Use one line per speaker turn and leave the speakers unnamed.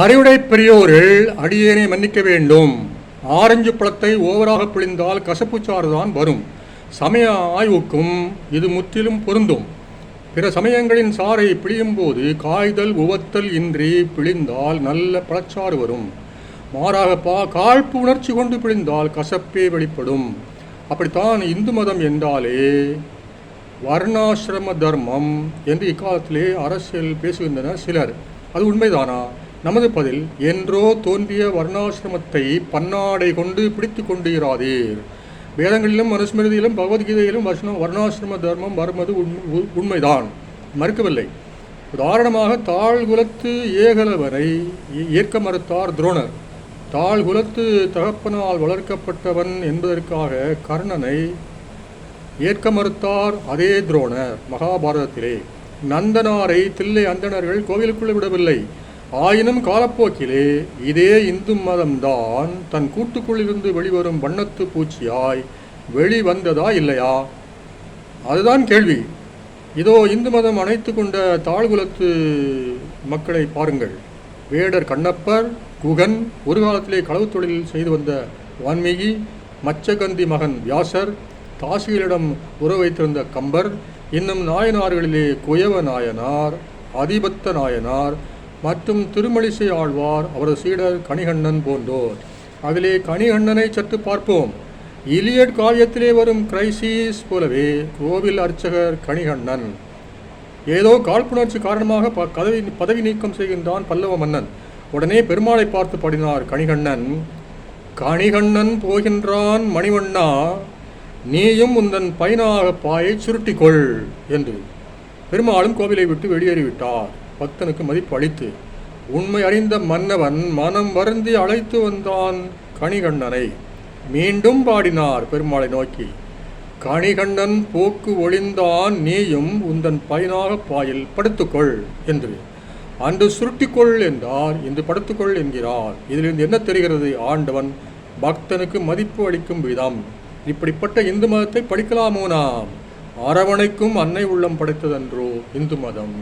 அறிவுடை பெரியோர்கள் அடியேனை மன்னிக்க வேண்டும். ஆரஞ்சு பழத்தை ஓவராக பிழிந்தால் கசப்புச்சாறு தான் வரும். சமய ஆய்வுக்கும் இது முற்றிலும் பொருந்தும். பிற சமயங்களின் சாறை பிழியும் போது காய்தல் உவத்தல் இன்றி பிழிந்தால் நல்ல பழச்சாறு வரும். மாறாக பா காழ்ப்பு உணர்ச்சி கொண்டு பிழிந்தால் கசப்பே வெளிப்படும். அப்படித்தான் இந்து மதம் என்றாலே வர்ணாசிரம தர்மம் என்று இக்காலத்திலே அரசியல் பேசுகின்றனர் சிலர். அது உண்மைதானா? நமது பதில் என்றோ தோன்றிய வர்ணாசிரமத்தை பன்னாடை கொண்டு பிடித்து கொண்டிராதீர். வேதங்களிலும் மனுஸ்மிருதியிலும் பகவத்கீதையிலும் வர்ண வர்ணாசிரம தர்மம் வருவது உண்- உண்மைதான். மறுக்கவில்லை. உதாரணமாக தாழ்குலத்து ஏகலவரை ஏ- ஏற்க மறுத்தார் துரோணர். தாழ்குலத்து தகப்பனால் வளர்க்கப்பட்டவன் என்பதற்காக கர்ணனை ஏற்க மறுத்தார் அதே துரோணர் மகாபாரதத்திலே. நந்தனாரை தில்லை அந்தணர்கள் கோவிலுக்குள்ளே விடவில்லை. ஆயினும் காலப்போக்கிலே இதே இந்து மதம்தான் தன் கூட்டுக்குள்ளிருந்து வெளிவரும் வண்ணத்து பூச்சியாய் வெளிவந்ததா இல்லையா? அதுதான் கேள்வி. இதோ இந்து மதம் அணைத்து கொண்ட தாழ்குலத்து மக்களை பாருங்கள். வேடர் கண்ணப்பர் குகன் ஒரு காலத்திலே களவு தொழில் செய்து வந்த வான்மீகி மச்சகந்தி மகன் வியாசர் தாசிகளிடம் உறவு வைத்திருந்த கம்பர் இன்னும் நாயனார்களிலே குயவ நாயனார் அதிபத்த நாயனார் மற்றும் திருமலிசை ஆழ்வார் அவரது சீடர் கணிகண்ணன் போன்றோர். அதிலே கணிகண்ணனை சற்று பார்ப்போம். இலியட் காவியத்திலே வரும் கிரைசிஸ் போலவே கோவில் அர்ச்சகர் கணிகண்ணன் ஏதோ காழ்ப்புணர்ச்சி காரணமாக ப கதவி பதவி நீக்கம் செய்கின்றான் பல்லவ மன்னன். உடனே பெருமாளை பார்த்து பாடினார் கணிகண்ணன் கணிகண்ணன் போகின்றான் மணிவண்ணா நீயும் உந்தன் பயனாக பாயை சுருட்டிக்கொள் என்று. பெருமாளும் கோவிலை விட்டு வெளியேறிவிட்டார். பக்தனுக்கு மதிப்பு அளித்து உண்மை அறிந்த மன்னவன் மனம் வருந்தி அழைத்து வந்தான் கணிகண்ணனை. மீண்டும் பாடினார் பெருமாளை நோக்கி கணிகண்ணன் போக்கு ஒளிந்தான் நீயும் உந்தன் பயனாக பாயில் படுத்துக்கொள் என்று. அன்று சுருட்டிக்கொள் என்றார் இன்று படுத்துக்கொள் என்கிறார். இதிலிருந்து என்ன தெரிகிறது? ஆண்டவன் பக்தனுக்கு மதிப்பு அளிக்கும் விதம். இப்படிப்பட்ட இந்து மதத்தை படிக்கலாமோ நாம்? அரவணைக்கும் அன்னை உள்ளம் படைத்ததன்றோ இந்து மதம்.